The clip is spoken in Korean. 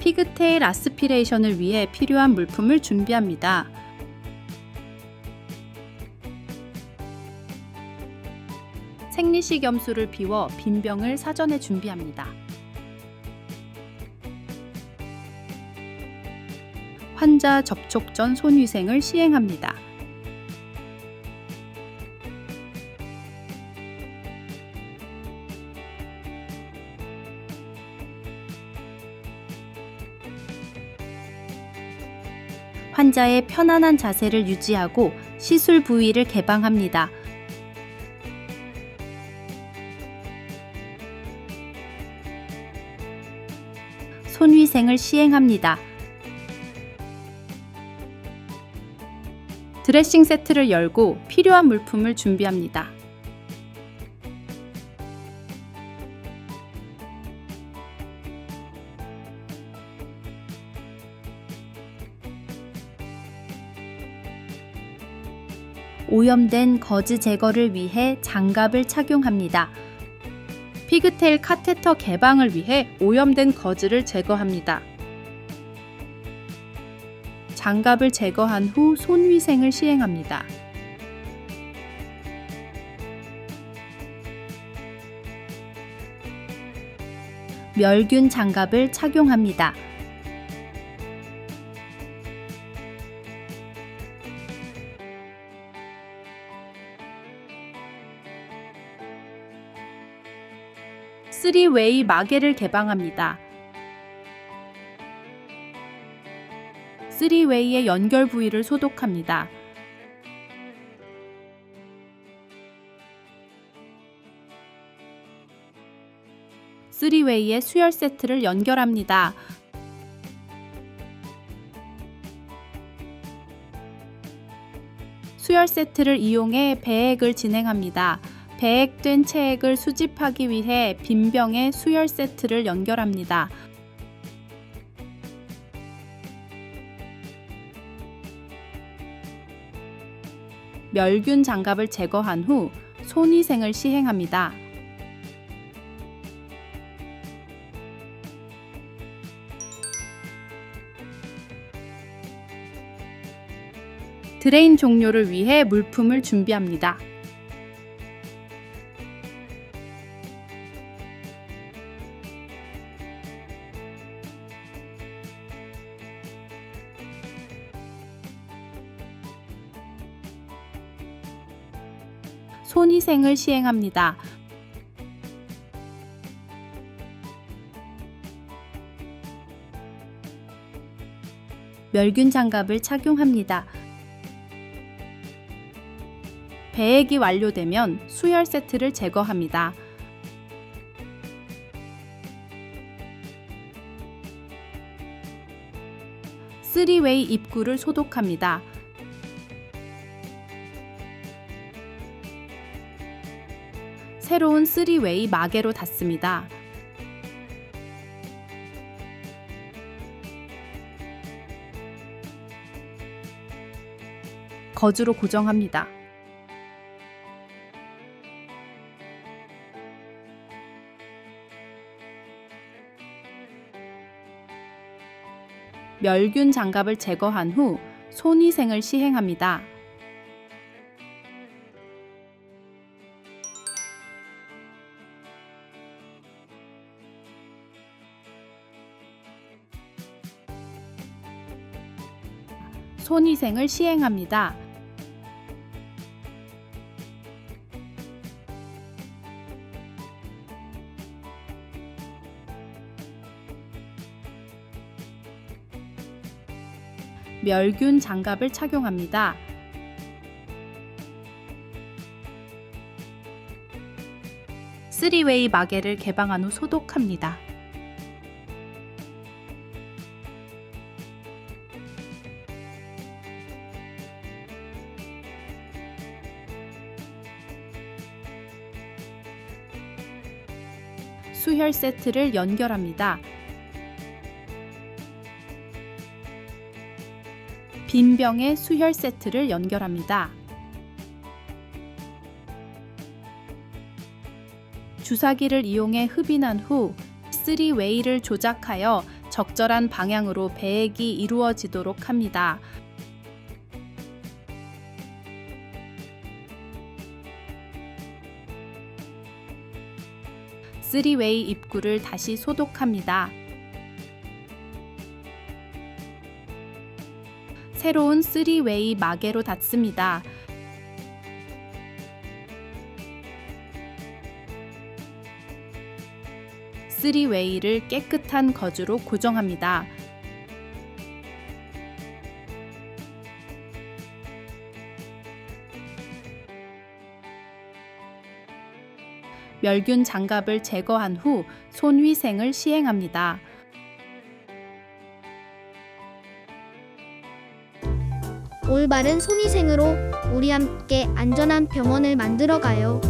피그테일 아스피레이션을 위해 필요한 물품을 준비합니다. 생리식 염수를 비워 빈 병을 사전에 준비합니다. 환자 접촉 전 손위생을 시행합니다. 환자의 편안한 자세를 유지하고 시술 부위를 개방합니다. 손위생을 시행합니다. 드레싱 세트를 열고 필요한 물품을 준비합니다. 오염된 거즈 제거를 위해 장갑을 착용합니다. 피그테일 카테터 개방을 위해 오염된 거즈를 제거합니다. 장갑을 제거한 후 손위생을 시행합니다. 멸균 장갑을 착용합니다. 쓰리웨이 마개를 개방합니다. 쓰리웨이의 연결 부위를 소독합니다. 쓰리웨이의 수열 세트를 연결합니다. 수열 세트를 이용해 배액을 진행합니다. 배액된 체액을 수집하기 위해 빈 병에 수열 세트를 연결합니다. 멸균 장갑을 제거한 후 손위생을 시행합니다. 드레인 종료를 위해 물품을 준비합니다. 손위생을 시행합니다. 멸균 장갑을 착용합니다. 배액이 완료되면 수열 세트를 제거합니다. 쓰리웨이 입구를 소독합니다. 새로운 쓰리웨이 마개로 닫습니다. 거즈로 고정합니다. 멸균 장갑을 제거한 후 손위생을 시행합니다. 손위생을 시행합니다. 멸균 장갑을 착용합니다. 쓰리웨이 마개를 개방한 후 소독합니다. 수혈 세트를 연결합니다. 빈 병에 수혈 세트를 연결합니다. 주사기를 이용해 흡인한 후 3웨이를 조작하여 적절한 방향으로 배액이 이루어지도록 합니다. 쓰리웨이 입구를 다시 소독합니다. 새로운 쓰리웨이 마개로 닫습니다. 쓰리웨이를 깨끗한 거즈로 고정합니다. 멸균 장갑을 제거한 후 손위생을 시행합니다. 올바른 손위생으로 우리 함께 안전한 병원을 만들어 가요.